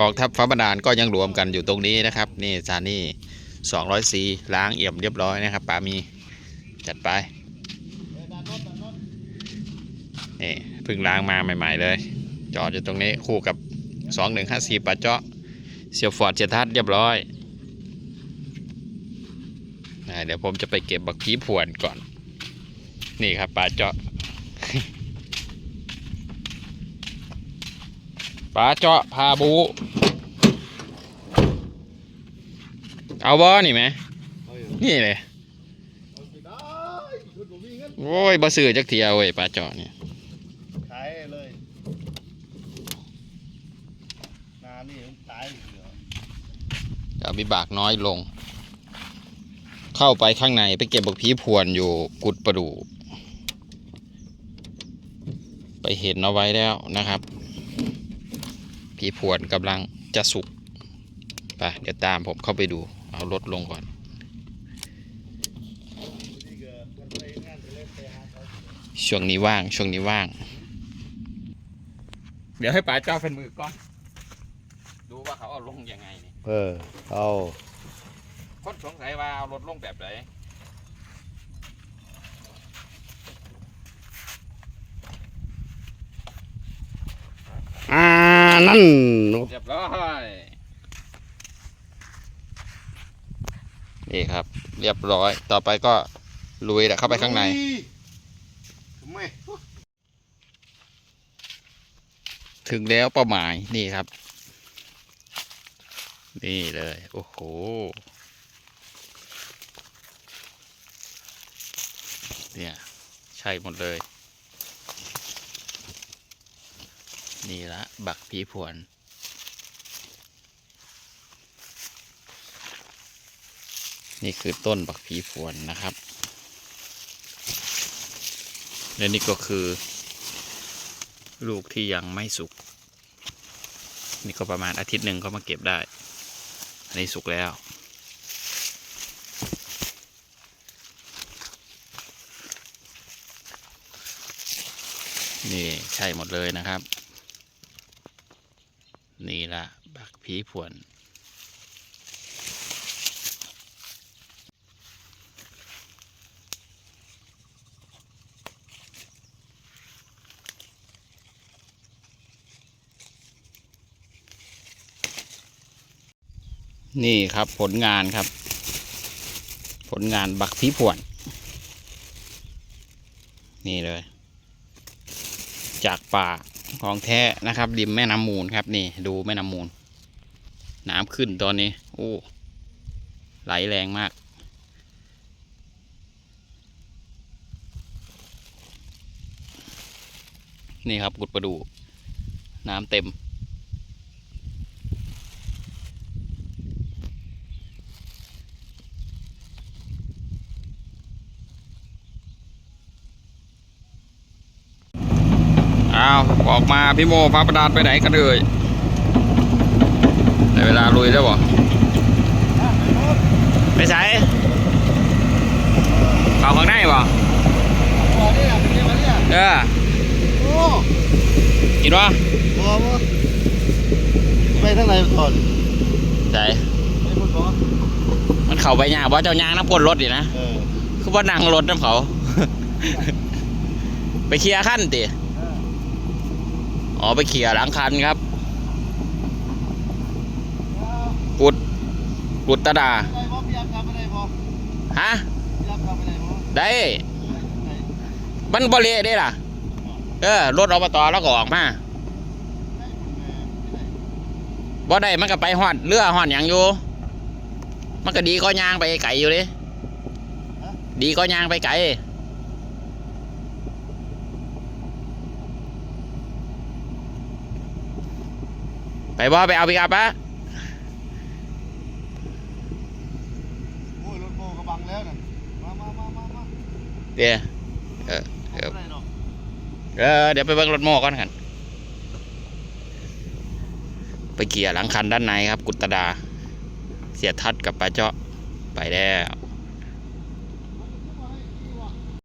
กองทัพฟ้าบาดาลก็ยังรวมกันอยู่ตรงนี้นะครับ นี่สถานี200ซีล้างเอี่ยมเรียบร้อยนะครับป๋ามีจัดไปนี่เพิ่งล้างมาใหม่ ๆ เลย จอดอยู่ตรงนี้คู่กับ2154ปาเจาะเสียฟอร์ดเจทัศน์เรียบร้อยเดี๋ยวผมจะไปเก็บบักผีผวนก่อน นี่ครับปลาเจาะปลาเจาะพาบู เอาบ่นี่ไหม นี่เลยโอ้ยบ่ซื้อจักเทียวเว้ยปลาเจาะนี่ขายเลยนานี่มันตายเหลือจะเอาวิบากน้อยลง เข้าไปข้างในไปเก็บบักผีพวนอยู่กุดประดู ไปเห็นเอาไว้แล้วนะครับผีพวนกำลังจะสุกไปเดี๋ยวตามผมเข้าไปดู เอารถลงก่อนนี่ก็มันไปงานไปเล่นไปหาเขาช่วงนี้ว่าง ช่วงนี้ว่าง เดี๋ยวให้ป๋าเจ้าเป็นมือก่อน ดูว่าเขาเอาลงยังไงนี่เออ เอาคนสงสัยว่าเอารถลงแบบไหนอ่า นั่น เรียบร้อย นี่ครับ เรียบร้อย ต่อไปก็ลุยแหละเข้าไปข้างในทำไมถึงแล้วเป้าหมายนี่ครับ นี่เลย โอ้โหเนี่ยใช่หมดเลย นี่ละ บักผีผวน นี่คือต้นบักผีผวนนะครับ และนี่ก็คือ ลูกที่ยังไม่สุก นี่ก็ประมาณอาทิตย์หนึ่งก็มาเก็บได้ อันนี้สุกแล้ว นี่ใช่หมดเลยนะครับ นี่ละบักผีผวน นี่ครับผลงานครับ ผลงานบักผีผวน นี่เลย จากป่าของแท้นะครับ ริมแม่น้ำมูลครับ นี่ดูแม่น้ำมูล น้ำขึ้นตอนนี้ โอ้ ไหลแรงมาก นี่ครับกุดประดู น้ำเต็มาวออกมาพี่โมพาประดานไปไหนกันเลยในเวลาลุยแล้วบ่ไปใส่เอาข้างในบ่พอเนี่ยเป็นยังไงเนี่ยเออโอ้กินวะพอวะไปทางไหนก่อนใส่ไปพูดบ่มันเข่าไปยากว่าเจ้ายางน้ำก้นรถดินะเออคือว่านั่งรถน้ำเขา ไปเคลียร์ขั้นติเอออ๋อไปเคลียร์หลังคันครับ กุด กุดตะดาไปได้บ่พี่ยักษ์กลับไปได้บ่ฮะพี่ยักษ์กลับไปได้บ่ได้ มันบริเได้ล่ะ เออ รถอบตแล้วก็ออกมาบ่ได้มันก็ไปหอดเรือหอดอย่างอยู่ มันก็ดีก็ย่างไปไก่อยู่เลยดีก็ย่างไปไก่ ไปบ่ไปเอาไปกับปะโอ้ยรถโมกระบังแล้วน่ะมามามามามาเดี๋ยวเออเอาไปได้เนาะเออเดี๋ยวไปเบิ่งรถโม่ก่อนกัน ไปเกี่ยร์หลังคันด้านในครับ กุตตดา เสียทัดกับปลาเจาะไปแล้ว